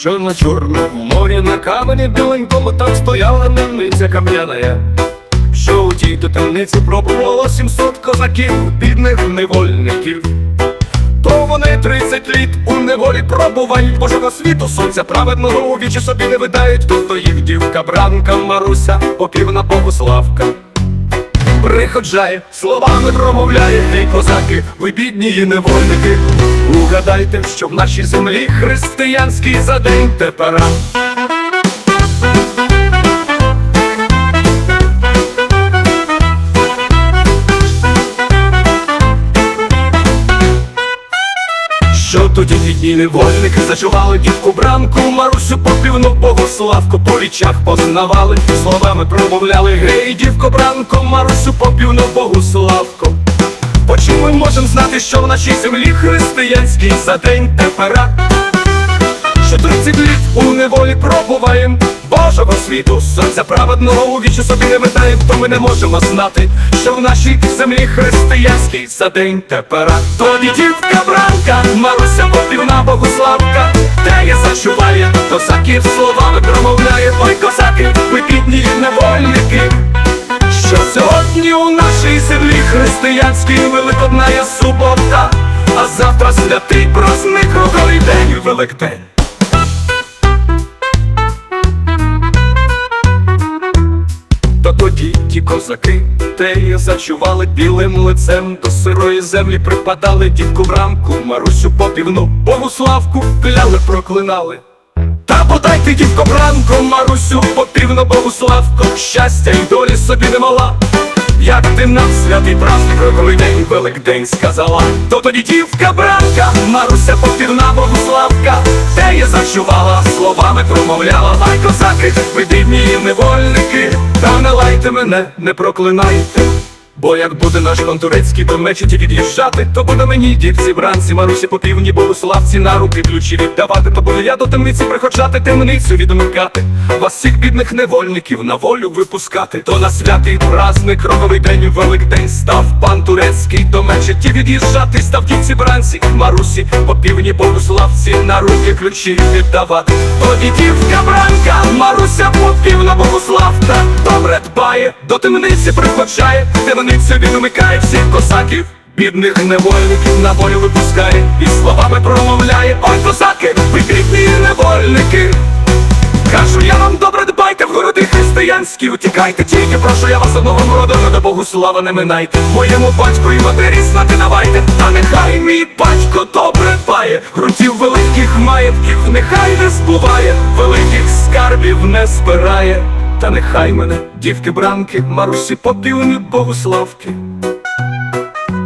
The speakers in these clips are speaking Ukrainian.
що на чорному морі на камені біленькому там стояла немниця кам'яна. Що у тій темниці пробувало 700 козаків, бідних невольників. То вони 30 літ у неволі пробувають Божого світу, сонця праведного у вічі собі не видають. Тут то їх дівка, бранка, Маруся, попівна Богославка. Приходжає, словами промовляє, ей козаки, ви бідні і невольники. Угадайте, що в нашій землі християнський за день тепера. Що тоді бідні невольники зачували дівку бранку, Марусю попівну богославку по річах познавали, словами промовляли гей, дівко бранко, Марусю попівну богославку. По чому ми можемо знати, що в нашій землі християнський за день тепера? Що 30 літ у неволі пробуваєм Божого світу, сонця праведного у вічі собі не видаєм, то ми не можемо знати, що в нашій землі християнський за день тепера. Тоді дівка бранка, Маруся попівна Богославка, де я зачуває, козаків словами промовляє, ой козаки, ви бідні невольники. Що сьогодні у нашій землі християнській великодна є субота, а завтра святий праздник круговий день Великдень. Ті козаки теє зачували білим лицем. До сирої землі припадали дівку вранку, Марусю попівну, Богославку кляли, проклинали. Та подайте дівко бранку, Марусю, попівну Богославко, щастя і долі собі не мала. Як ти нам святий праздник день Великдень сказала, то тоді дівка бранка, Маруся попівна Богославка, те я зачувала, словами промовляла, ай козаки, ви бідні невольники, та не лайте мене, не проклинайте. Бо як буде наш контурецький до мечеті від'їжджати, то буде мені дівці бранці, Марусі попівні, богославці на руки ключі віддавати, то буду я до темниці приходжати, темницю відмикати, вас всіх бідних невольників на волю випускати, то на святий праздник, роговий день, великдень став пан турецький. До мечеті від'їжджати, став дівці бранці, Марусі, попівні, богославці на руки ключі віддавати. Тоді дівка бранка, до темниці приходжає, темницю він умикає всіх косаків. Бідних невольників на волю випускає і словами промовляє Ой, козаки, ви бідні невольники. Кажу, я вам добре дбайте в городи християнські, утікайте, тільки прошу я вас одного роду, до Богу слава не минайте. Моєму батьку і матері знати давайте, та нехай мій батько добре дбає, грунтів великих маєтків, нехай не збуває, великих скарбів не збирає. Та нехай мене, дівки бранки, Марусі попівни богославки.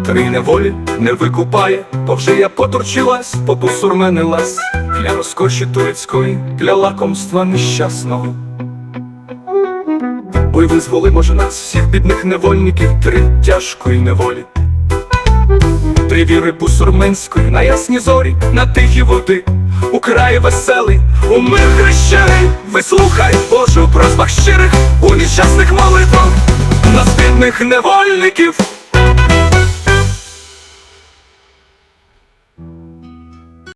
Три неволі не викупає, то вже я поторчилась, побусурменилась Для розкоші турецької, для лакомства нещасного. Ой, визволи, може, нас всіх бідних невольників, три тяжкої неволі. Три віри бусурменської, на ясні зорі, на тихі води, у краї веселий, у мир хрещений, вислухай Божу просьбах щирих, у нещасних молитвах, нас бідних невольників.